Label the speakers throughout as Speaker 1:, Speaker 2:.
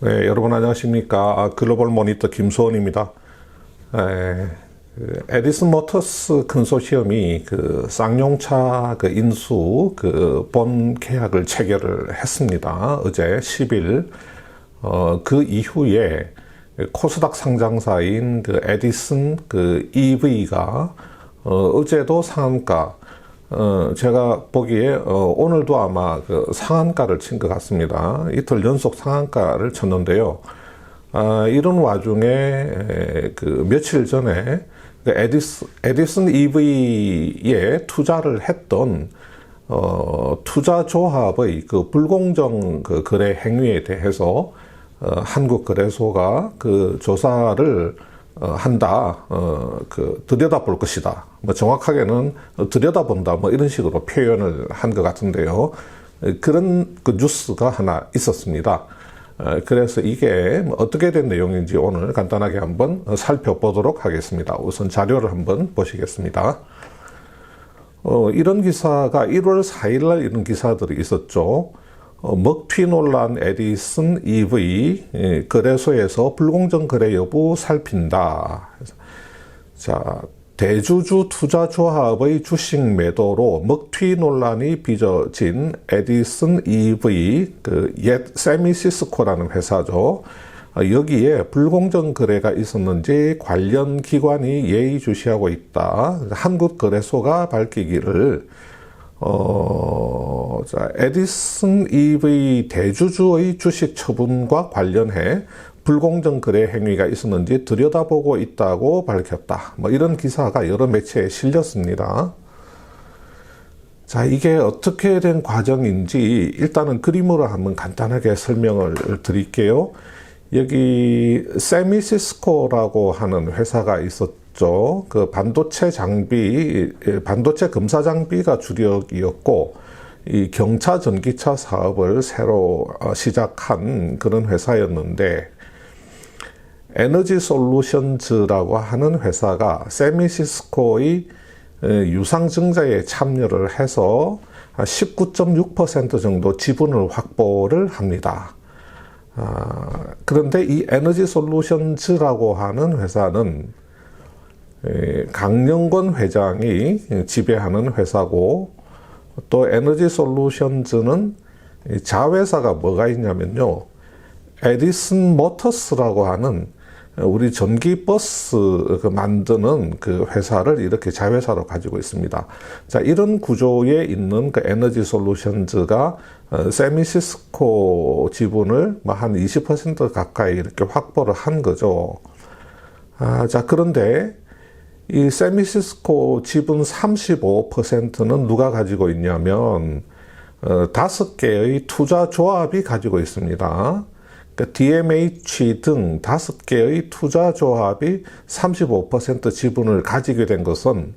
Speaker 1: 네, 여러분 안녕하십니까. 아, 글로벌 모니터 김수원입니다. 에, 그 에디슨 모터스 컨소시엄이 그 쌍용차 그 인수 그 본 계약을 체결을 했습니다. 어제 10일. 어, 그 이후에 코스닥 상장사인 그 에디슨 그 EV가 어, 어제도 상한가 어, 제가 보기에, 어, 오늘도 아마 그 상한가를 친 것 같습니다. 이틀 연속 상한가를 쳤는데요. 아, 이런 와중에, 에, 그 며칠 전에 그 에디스, 에디슨 EV에 투자를 했던, 어, 투자 조합의 그 불공정 그 거래 행위에 대해서, 어, 한국거래소가 그 조사를 어, 한다, 어, 그, 들여다볼 것이다. 뭐 정확하게는 들여다본다, 뭐 이런 식으로 표현을 한 것 같은데요. 그런 그 뉴스가 하나 있었습니다. 어, 그래서 이게 뭐 어떻게 된 내용인지 오늘 간단하게 한번 살펴보도록 하겠습니다. 우선 자료를 한번 보시겠습니다. 어, 이런 기사가 1월 4일날 이런 기사들이 있었죠. 어, 먹튀 논란 에디슨 EV 예, 거래소에서 불공정 거래 여부 살핀다. 자, 대주주 투자조합의 주식 매도로 먹튀 논란이 빚어진 에디슨 EV 그 옛 세미시스코라는 회사죠. 어, 여기에 불공정 거래가 있었는지 관련 기관이 예의주시하고 있다. 한국거래소가 밝히기를 어, 자, 에디슨 EV 대주주의 주식 처분과 관련해 불공정 거래 행위가 있었는지 들여다보고 있다고 밝혔다. 뭐 이런 기사가 여러 매체에 실렸습니다. 자, 이게 어떻게 된 과정인지 일단은 그림으로 한번 간단하게 설명을 드릴게요. 여기 세미시스코라고 하는 회사가 있었 있었죠. 그 반도체 장비, 반도체 검사 장비가 주력이었고, 이 경차 전기차 사업을 새로 어, 시작한 그런 회사였는데, 에너지 솔루션즈라고 하는 회사가 세미시스코의 유상증자에 참여를 해서 19.6% 정도 지분을 확보를 합니다. 아, 그런데 이 에너지 솔루션즈라고 하는 회사는 강영권 회장이 지배하는 회사고 또 에너지 솔루션즈는 자회사가 뭐가 있냐면요. 에디슨 모터스라고 하는 우리 전기 버스 그 만드는 그 회사를 이렇게 자회사로 가지고 있습니다. 자, 이런 구조에 있는 그 에너지 솔루션즈가 어, 세미시스코 지분을 뭐한20% 가까이 이렇게 확보를 한 거죠. 아, 자, 그런데 이 세미시스코 지분 35%는 누가 가지고 있냐면 어, 다섯 개의 투자 조합이 가지고 있습니다. 그러니까 DMH 등 다섯 개의 투자 조합이 35% 지분을 가지게 된 것은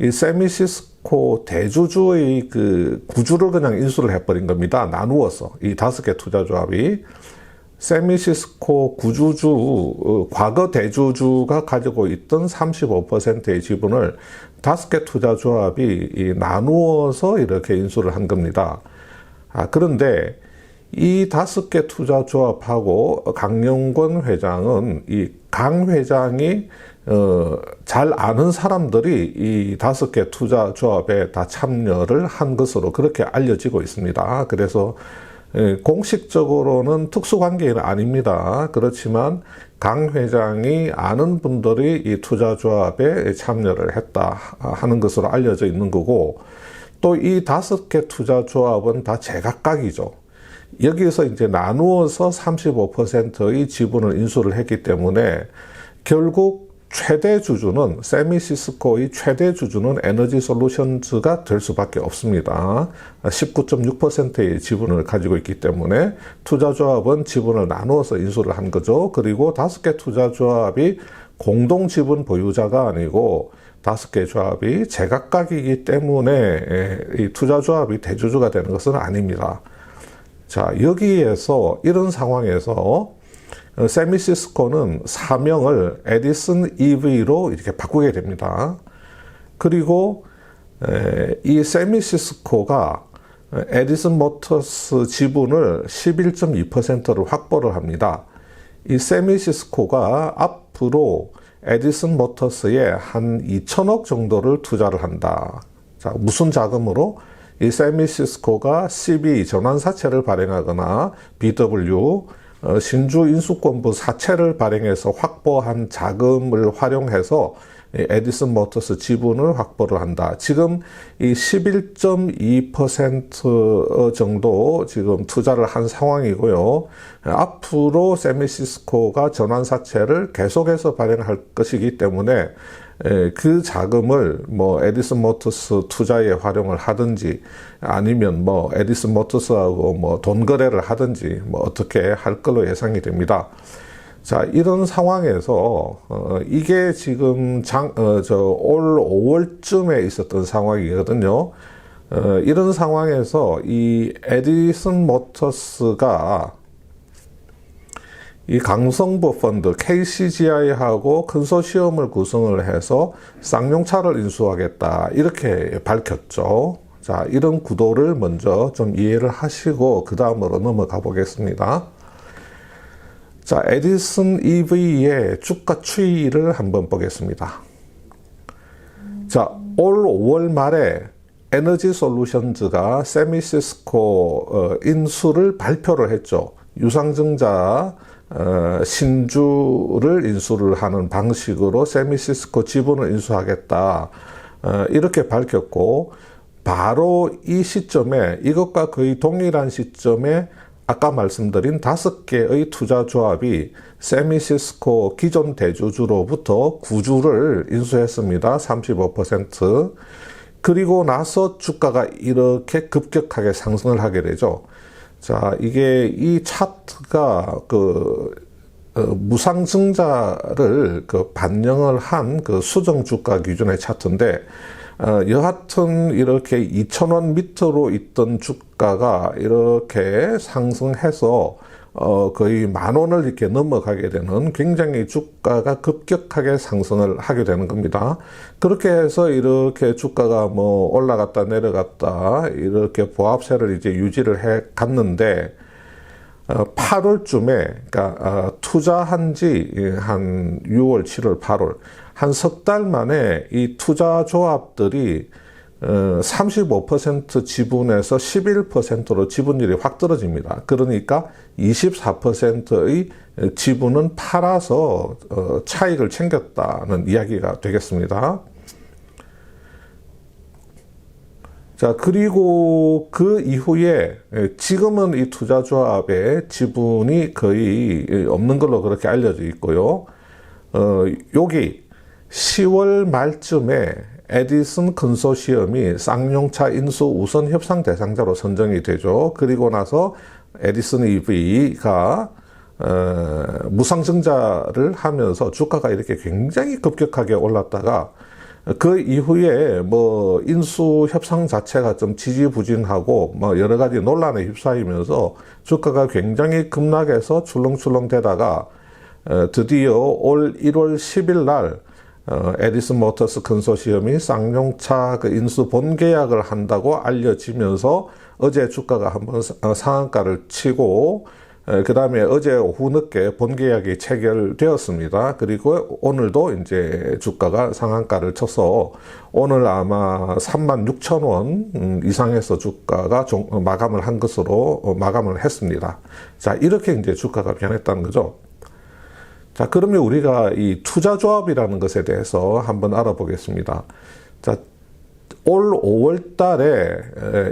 Speaker 1: 이 세미시스코 대주주의 그 구주를 그냥 인수를 해버린 겁니다. 나누어서 이 다섯 개 투자 조합이 세미시스코 구주주 어, 과거 대주주가 가지고 있던 35%의 지분을 다섯 개 투자 조합이 나누어서 이렇게 인수를 한 겁니다. 아, 그런데 이 다섯 개 투자 조합하고 강영권 회장은 이 강 회장이 어, 잘 아는 사람들이 이 다섯 개 투자 조합에 다 참여를 한 것으로 그렇게 알려지고 있습니다. 그래서 예, 공식적으로는 특수관계는 아닙니다. 그렇지만 강 회장이 아는 분들이 이 투자조합에 참여를 했다 하는 것으로 알려져 있는 거고 또 이 다섯 개 투자조합은 다 제각각이죠. 여기에서 이제 나누어서 35%의 지분을 인수를 했기 때문에 결국 최대 주주는 세미시스코의 최대 주주는 에너지 솔루션즈가 될 수밖에 없습니다. 19.6%의 지분을 가지고 있기 때문에 투자조합은 지분을 나누어서 인수를 한 거죠. 그리고 다섯 개 투자조합이 공동 지분 보유자가 아니고 다섯 개 조합이 제각각이기 때문에 이 투자조합이 대주주가 되는 것은 아닙니다. 자, 여기에서 이런 상황에서 어, 세미시스코는 사명을 에디슨 EV로 이렇게 바꾸게 됩니다. 그리고 이 세미시스코가 에디슨 모터스 지분을 11.2%를 확보를 합니다. 이 세미시스코가 앞으로 에디슨 모터스에 한 2천억 정도를 투자를 한다. 자, 무슨 자금으로? 이 세미시스코가 CB 전환 사채를 발행하거나 BW 어, 신주 인수권부 사채를 발행해서 확보한 자금을 활용해서 이 에디슨 모터스 지분을 확보를 한다. 지금 이 11.2% 정도 지금 투자를 한 상황이고요. 앞으로 세미시스코가 전환사채를 계속해서 발행할 것이기 때문에 에, 그 자금을 뭐 에디슨 모터스 투자에 활용을 하든지 아니면 뭐 에디슨 모터스하고 뭐 돈 거래를 하든지 뭐 어떻게 할 걸로 예상이 됩니다. 자, 이런 상황에서, 어, 이게 지금 장, 어, 저, 올 5월쯤에 있었던 상황이거든요. 어, 이런 상황에서 이 에디슨 모터스가 이 강성부 펀드 KCGI하고 컨소시엄을 구성을 해서 쌍용차를 인수하겠다. 이렇게 밝혔죠. 자, 이런 구도를 먼저 좀 이해를 하시고, 그 다음으로 넘어가 보겠습니다. 자, 에디슨 EV의 주가 추이를 한번 보겠습니다. 자, 올 5월 말에 에너지 솔루션즈가 세미시스코 어, 인수를 발표를 했죠. 유상증자 어, 신주를 인수를 하는 방식으로 세미시스코 지분을 인수하겠다. 어, 이렇게 밝혔고 바로 이 시점에 이것과 거의 동일한 시점에 아까 말씀드린 다섯 개의 투자 조합이 세미시스코 기존 대주주로부터 구주를 인수했습니다. 35%. 그리고 나서 주가가 이렇게 급격하게 상승을 하게 되죠. 자, 이게 이 차트가 그 어, 무상증자를 그 반영을 한 그 수정 주가 기준의 차트인데 어, 여하튼 이렇게 2,000원 밑으로 있던 주가가 이렇게 상승해서 어, 거의 만 원을 이렇게 넘어가게 되는 굉장히 주가가 급격하게 상승을 하게 되는 겁니다. 그렇게 해서 이렇게 주가가 뭐 올라갔다 내려갔다 이렇게 보합세를 이제 유지를 해 갔는데 어, 8월쯤에 그러니까 어, 투자한 지 한 6월, 7월, 8월 한 석 달 만에 이 투자 조합들이 어, 35% 지분에서 11%로 지분율이 확 떨어집니다. 그러니까 24%의 지분은 팔아서 어, 차익을 챙겼다는 이야기가 되겠습니다. 자, 그리고 그 이후에 지금은 이 투자조합의 지분이 거의 없는 걸로 그렇게 알려져 있고요. 어, 여기 10월 말쯤에 에디슨 컨소시엄이 쌍용차 인수 우선 협상 대상자로 선정이 되죠. 그리고 나서 에디슨 EV가 어, 무상증자를 하면서 주가가 이렇게 굉장히 급격하게 올랐다가 그 이후에 뭐 인수 협상 자체가 좀 지지부진하고 뭐 여러 가지 논란에 휩싸이면서 주가가 굉장히 급락해서 출렁출렁 되다가 어, 드디어 올 1월 10일 날 어, 에디슨 모터스 컨소시엄이 쌍용차 그 인수 본계약을 한다고 알려지면서 어제 주가가 한번 어, 상한가를 치고 그 다음에 어제 오후 늦게 본계약이 체결되었습니다. 그리고 오늘도 이제 주가가 상한가를 쳐서 오늘 아마 3만 6천 원 음, 이상에서 주가가 마감을 한 것으로 마감을 했습니다. 자, 이렇게 이제 주가가 변했다는 거죠. 자, 그러면 우리가 이 투자 조합이라는 것에 대해서 한번 알아보겠습니다. 자, 올 5월 달에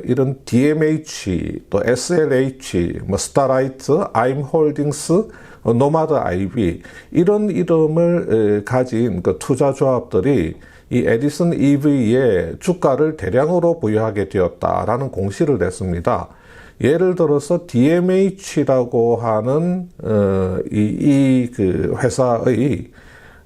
Speaker 1: 이런 DMH, 또 SLH, 뭐 스타라이트, 아임 홀딩스, 노마드 아이비 이런 이름을 가진 그 투자 조합들이 이 에디슨 EV의 주가를 대량으로 보유하게 되었다라는 공시를 냈습니다. 예를 들어서 DMH라고 하는 어, 이그 회사의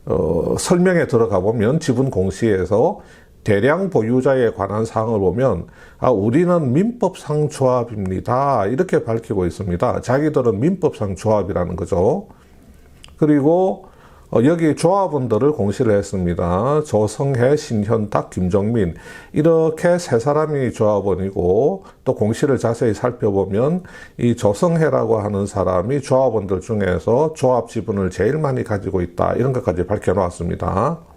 Speaker 1: 어, 설명에 들어가 보면 지분 공시에서 대량 보유자에 관한 사항을 보면 아 우리는 민법상 조합입니다 이렇게 밝히고 있습니다. 자기들은 민법상 조합이라는 거죠. 그리고 어, 여기 조합원들을 공시를 했습니다. 조성해, 신현탁, 김정민 이렇게 세 사람이 조합원이고 또 공시를 자세히 살펴보면 이 조성해라고 하는 사람이 조합원들 중에서 조합 지분을 제일 많이 가지고 있다 이런 것까지 밝혀놓았습니다.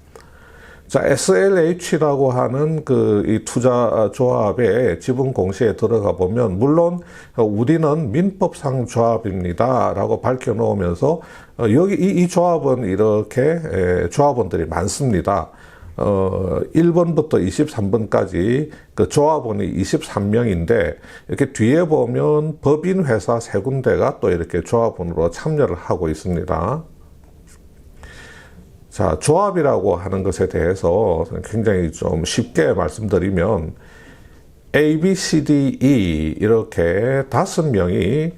Speaker 1: 자, SLH라고 하는 그 이 투자 조합의 지분 공시에 들어가 보면 물론 우리는 민법상 조합입니다라고 밝혀 놓으면서 어, 여기 이, 이 조합은 이렇게 에, 조합원들이 많습니다. 어, 1번부터 23번까지 그 조합원이 23명인데 이렇게 뒤에 보면 법인 회사 세 군데가 또 이렇게 조합원으로 참여를 하고 있습니다. 자, 조합이라고 하는 것에 대해서 굉장히 좀 쉽게 말씀드리면 A, B, C, D, E 이렇게 다섯 명이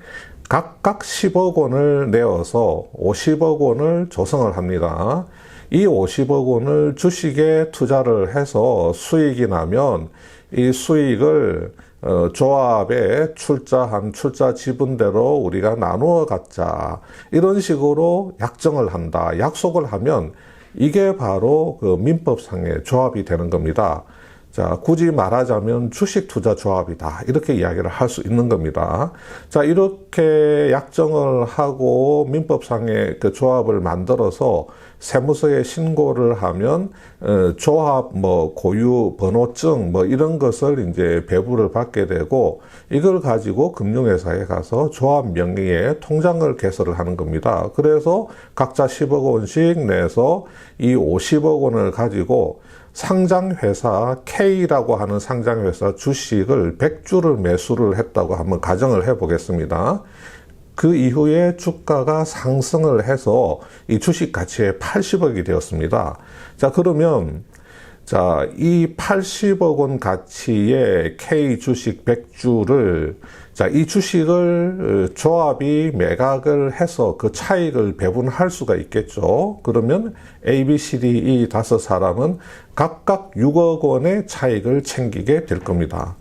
Speaker 1: 각각 10억 원을 내어서 50억 원을 조성을 합니다. 이 50억 원을 주식에 투자를 해서 수익이 나면 이 수익을 어, 조합에 출자한 출자 지분대로 우리가 나누어 갖자. 이런 식으로 약정을 한다. 약속을 하면 이게 바로 그 민법상의 조합이 되는 겁니다. 자, 굳이 말하자면 주식 투자 조합이다. 이렇게 이야기를 할 수 있는 겁니다. 자, 이렇게 약정을 하고 민법상의 그 조합을 만들어서 세무서에 신고를 하면 어, 조합 뭐 고유 번호증 뭐 이런 것을 이제 배부를 받게 되고 이걸 가지고 금융회사에 가서 조합 명의의 통장을 개설을 하는 겁니다. 그래서 각자 10억 원씩 내서 이 50억 원을 가지고 상장회사 K라고 하는 상장회사 주식을 100주를 매수를 했다고 한번 가정을 해 보겠습니다. 그 이후에 주가가 상승을 해서 이 주식 가치의 80억이 되었습니다. 자, 그러면 자, 이 80억 원 가치의 K 주식 100주를 자, 이 주식을 어, 조합이 매각을 해서 그 차익을 배분할 수가 있겠죠. 그러면 A, B, C, D, E 다섯 사람은 각각 6억 원의 차익을 챙기게 될 겁니다.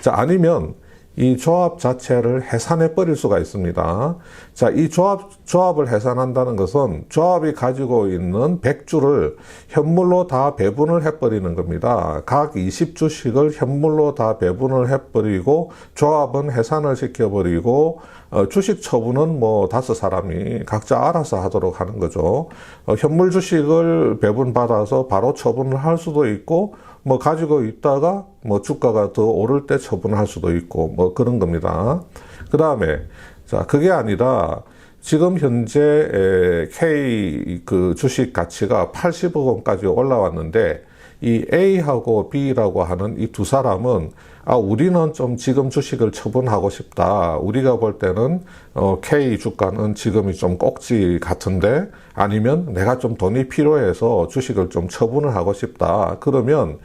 Speaker 1: 자, 아니면 이 조합 자체를 해산해 버릴 수가 있습니다. 자, 이 조합, 조합을 해산한다는 것은 조합이 가지고 있는 100주를 현물로 다 배분을 해버리는 겁니다. 각 20주씩을 현물로 다 배분을 해버리고 조합은 해산을 시켜버리고 어, 주식 처분은 뭐 다섯 사람이 각자 알아서 하도록 하는 거죠. 어, 현물 주식을 배분받아서 바로 처분을 할 수도 있고 뭐 가지고 있다가 뭐 주가가 더 오를 때 처분할 수도 있고 뭐 그런 겁니다. 그 다음에 자 그게 아니라 지금 현재 K 그 주식 가치가 80억 원까지 올라왔는데 이 A하고 B라고 하는 이 두 사람은 아 우리는 좀 지금 주식을 처분하고 싶다. 우리가 볼 때는 어, K 주가는 지금이 좀 꼭지 같은데 아니면 내가 좀 돈이 필요해서 주식을 좀 처분을 하고 싶다. 그러면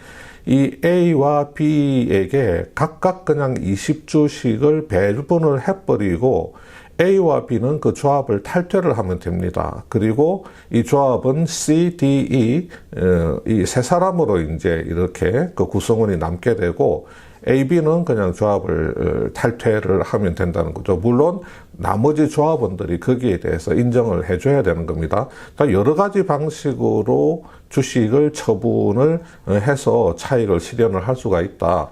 Speaker 1: 이 A와 B에게 각각 그냥 20주씩을 배분을 해버리고 A와 B는 그 조합을 탈퇴를 하면 됩니다. 그리고 이 조합은 C, D, E 어, 이세 사람으로 이제 이렇게 그 구성원이 남게 되고 A, B는 그냥 조합을 어, 탈퇴를 하면 된다는 거죠. 물론 나머지 조합원들이 거기에 대해서 인정을 해줘야 되는 겁니다. 여러 가지 방식으로 주식을 처분을 어, 해서 차익을 실현을 할 수가 있다.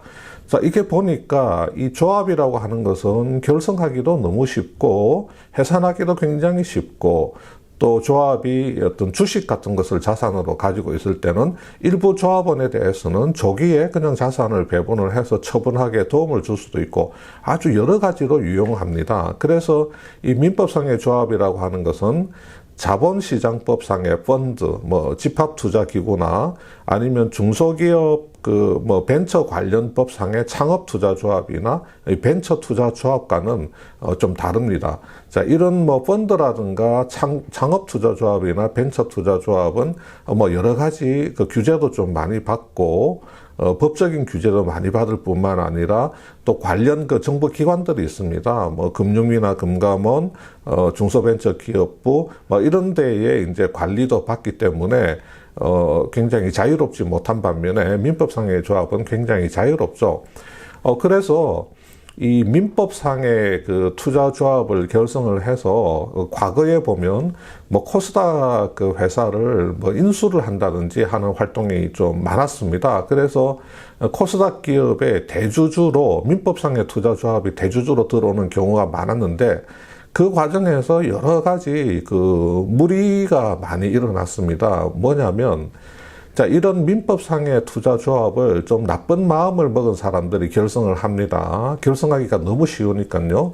Speaker 1: 자, 이게 보니까 이 조합이라고 하는 것은 결성하기도 너무 쉽고 해산하기도 굉장히 쉽고 또 조합이 어떤 주식 같은 것을 자산으로 가지고 있을 때는 일부 조합원에 대해서는 조기에 그냥 자산을 배분을 해서 처분하게 도움을 줄 수도 있고 아주 여러 가지로 유용합니다. 그래서 이 민법상의 조합이라고 하는 것은 자본시장법상의 펀드, 뭐 집합투자기구나 아니면 중소기업 그 뭐 벤처 관련법상의 창업투자조합이나 벤처투자조합과는 어 좀 다릅니다. 자 이런 뭐 펀드라든가 창, 창업투자조합이나 벤처투자조합은 뭐 여러 가지 그 규제도 좀 많이 받고 어, 법적인 규제도 많이 받을 뿐만 아니라 또 관련 그 정부 기관들이 있습니다. 뭐 금융위나 금감원, 어, 중소벤처기업부 뭐 이런 데에 이제 관리도 받기 때문에 어, 굉장히 자유롭지 못한 반면에 민법상의 조합은 굉장히 자유롭죠. 어, 그래서 이 민법상의 그 투자 조합을 결성을 해서 어, 과거에 보면 뭐 코스닥 그 회사를 뭐 인수를 한다든지 하는 활동이 좀 많았습니다. 그래서 코스닥 기업의 대주주로 민법상의 투자 조합이 대주주로 들어오는 경우가 많았는데 그 과정에서 여러 가지 그 무리가 많이 일어났습니다. 뭐냐면 자, 이런 민법상의 투자 조합을 좀 나쁜 마음을 먹은 사람들이 결성을 합니다. 결성하기가 너무 쉬우니까요.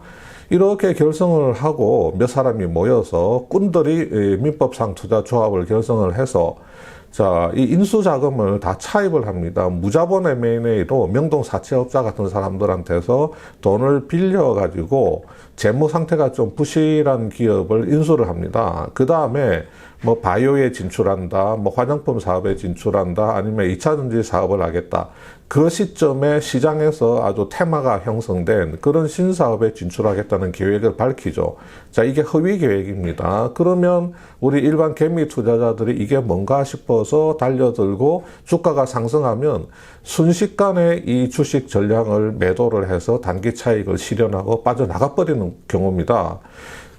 Speaker 1: 이렇게 결성을 하고 몇 사람이 모여서 꾼들이 민법상 투자 조합을 결성을 해서 자, 이 인수 자금을 다 차입을 합니다. 무자본 M&A로 명동 사채업자 같은 사람들한테서 돈을 빌려 가지고 재무 상태가 좀 부실한 기업을 인수를 합니다. 그 다음에 뭐 바이오에 진출한다, 뭐 화장품 사업에 진출한다, 아니면 2차 전지 사업을 하겠다. 그 시점에 시장에서 아주 테마가 형성된 그런 신사업에 진출하겠다는 계획을 밝히죠. 자, 이게 허위 계획입니다. 그러면 우리 일반 개미 투자자들이 이게 뭔가 싶어서 달려들고 주가가 상승하면 순식간에 이 주식 전량을 매도를 해서 단기 차익을 실현하고 빠져나가 버리는 경우입니다.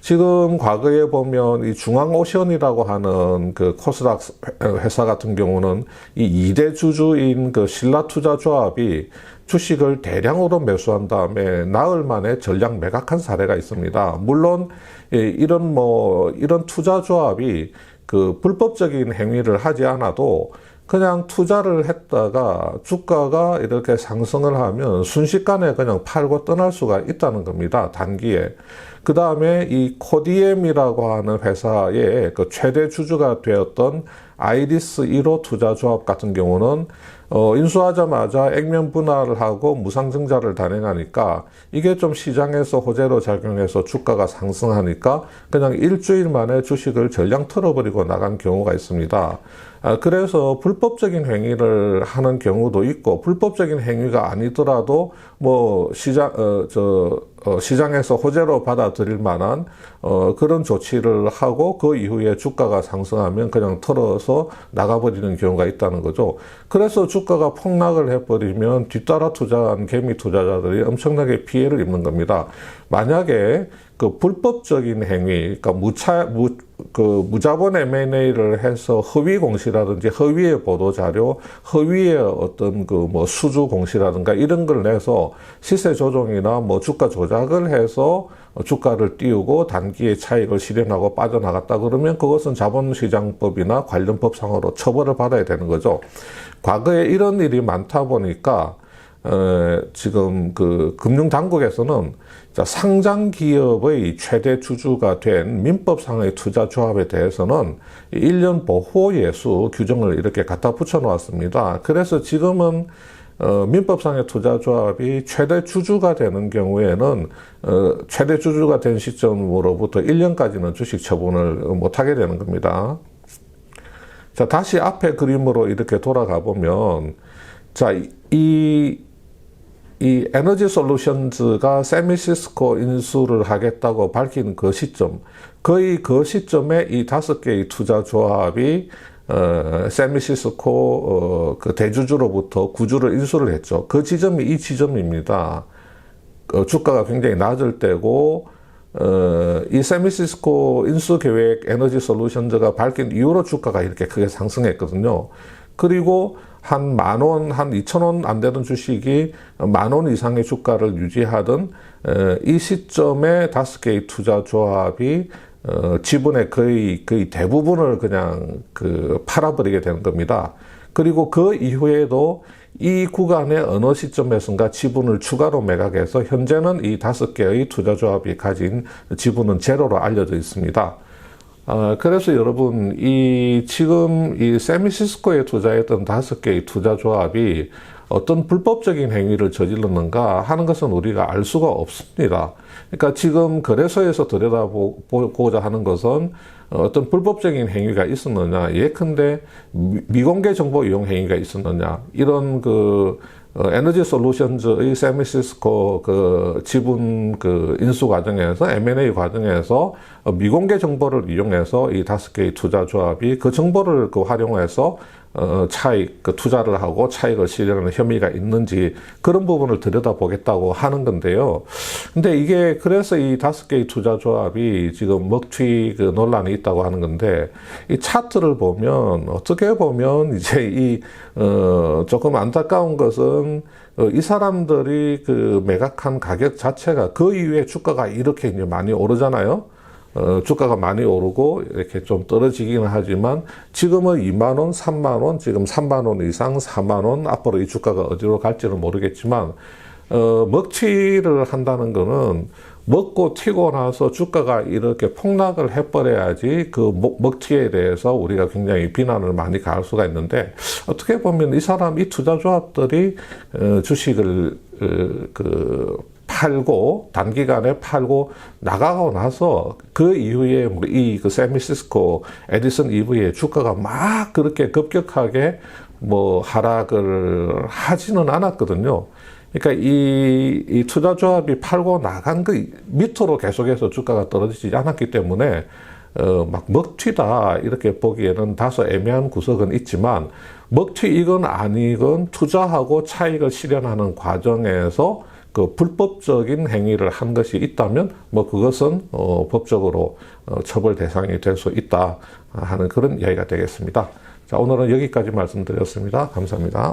Speaker 1: 지금 과거에 보면 이 중앙오션이라고 하는 그 코스닥 회사 같은 경우는 이 2대 주주인 그 신라투자조합이 주식을 대량으로 매수한 다음에 나흘 만에 전량 매각한 사례가 있습니다. 물론 이런 뭐 이런 투자조합이 그 불법적인 행위를 하지 않아도 그냥 투자를 했다가 주가가 이렇게 상승을 하면 순식간에 그냥 팔고 떠날 수가 있다는 겁니다. 단기에. 그 다음에 이 코디엠이라고 하는 회사의 그 최대 주주가 되었던 아이리스 1호 투자조합 같은 경우는 어, 인수하자마자 액면 분할을 하고 무상증자를 단행하니까 이게 좀 시장에서 호재로 작용해서 주가가 상승하니까 그냥 일주일 만에 주식을 전량 털어버리고 나간 경우가 있습니다. 아, 그래서 불법적인 행위를 하는 경우도 있고 불법적인 행위가 아니더라도 뭐 시장 어 저 어, 시장에서 호재로 받아들일 만한 어, 그런 조치를 하고 그 이후에 주가가 상승하면 그냥 털어서 나가버리는 경우가 있다는 거죠. 그래서 주가가 폭락을 해버리면 뒤따라 투자한 개미 투자자들이 엄청나게 피해를 입는 겁니다. 만약에 그 불법적인 행위, 그러니까 무차 무, 그 무자본 M&A를 해서 허위 공시라든지 허위의 보도 자료, 허위의 어떤 그 뭐 수주 공시라든가 이런 걸 내서 시세 조정이나 뭐 주가 조작을 해서 주가를 띄우고 단기에 차익을 실현하고 빠져나갔다 그러면 그것은 자본시장법이나 관련 법상으로 처벌을 받아야 되는 거죠. 과거에 이런 일이 많다 보니까 어, 지금 그 금융당국에서는 상장 기업의 최대 주주가 된 민법상의 투자 조합에 대해서는 1년 보호 예수 규정을 이렇게 갖다 붙여 놓았습니다. 그래서 지금은 어, 민법상의 투자조합이 최대 주주가 되는 경우에는 어, 최대 주주가 된 시점으로부터 1년까지는 주식 처분을 못하게 되는 겁니다. 자 다시 앞에 그림으로 이렇게 돌아가 보면 자 이 이 에너지 솔루션즈가 세미시스코 인수를 하겠다고 밝힌 그 시점, 거의 그 시점에 이 다섯 개의 투자 조합이 어, 세미시스코 어, 그 대주주로부터 구주를 인수를 했죠. 그 지점이 이 지점입니다. 어, 주가가 굉장히 낮을 때고 어, 이 세미시스코 인수 계획 에너지 솔루션즈가 밝힌 이후로 주가가 이렇게 크게 상승했거든요. 그리고 한 만 원, 한 이천 원 안 되는 주식이 만 원 이상의 주가를 유지하던 이 시점에 다섯 개의 투자 조합이 어, 지분의 거의 거의 대부분을 그냥 그 팔아버리게 되는 겁니다. 그리고 그 이후에도 이 구간의 어느 시점에선가 지분을 추가로 매각해서 현재는 이 다섯 개의 투자 조합이 가진 지분은 제로로 알려져 있습니다. 어, 그래서 여러분, 이, 지금 이 세미시스코에 투자했던 다섯 개의 투자 조합이 어떤 불법적인 행위를 저질렀는가 하는 것은 우리가 알 수가 없습니다. 그러니까 지금 거래소에서 들여다보고자 하는 것은 어떤 불법적인 행위가 있었느냐, 예컨대 미공개 정보 이용 행위가 있었느냐, 이런 그 어, 에너지 솔루션즈의 세미시스코 그 지분 그 인수 과정에서 M&A 과정에서 미공개 정보를 이용해서 이 다섯 개의 투자 조합이 그 정보를 그 활용해서 어, 차익, 그 투자를 하고 차익을 실현하는 혐의가 있는지 그런 부분을 들여다보겠다고 하는 건데요. 근데 이게 그래서 이 다섯 개의 투자 조합이 지금 먹튀 그 논란이 있다고 하는 건데 이 차트를 보면 어떻게 보면 이제 이, 어, 조금 안타까운 것은 어, 이 사람들이 그 매각한 가격 자체가 그 이후에 주가가 이렇게 이제 많이 오르잖아요. 어, 주가가 많이 오르고 이렇게 좀 떨어지기는 하지만 지금은 2만 원, 3만 원, 지금 3만 원 이상, 4만 원 앞으로 이 주가가 어디로 갈지는 모르겠지만 어, 먹튀를 한다는 거는 먹고 튀고 나서 주가가 이렇게 폭락을 해버려야지 그 먹- 먹튀에 대해서 우리가 굉장히 비난을 많이 가할 수가 있는데 어떻게 보면 이 사람, 이 투자 조합들이 어, 주식을 어, 그 팔고 단기간에 팔고 나가고 나서 그 이후에 뭐 이그 세미시스코 에디슨 이브의 주가가 막 그렇게 급격하게 뭐 하락을 하지는 않았거든요. 그러니까 이, 이 투자조합이 팔고 나간 그 밑으로 계속해서 주가가 떨어지지 않았기 때문에 어, 막 먹튀다 이렇게 보기에는 다소 애매한 구석은 있지만 먹튀 이건 아니건 투자하고 차익을 실현하는 과정에서 그 불법적인 행위를 한 것이 있다면 뭐 그것은 어, 법적으로 어, 처벌 대상이 될 수 있다 하는 그런 이야기가 되겠습니다. 자 오늘은 여기까지 말씀드렸습니다. 감사합니다.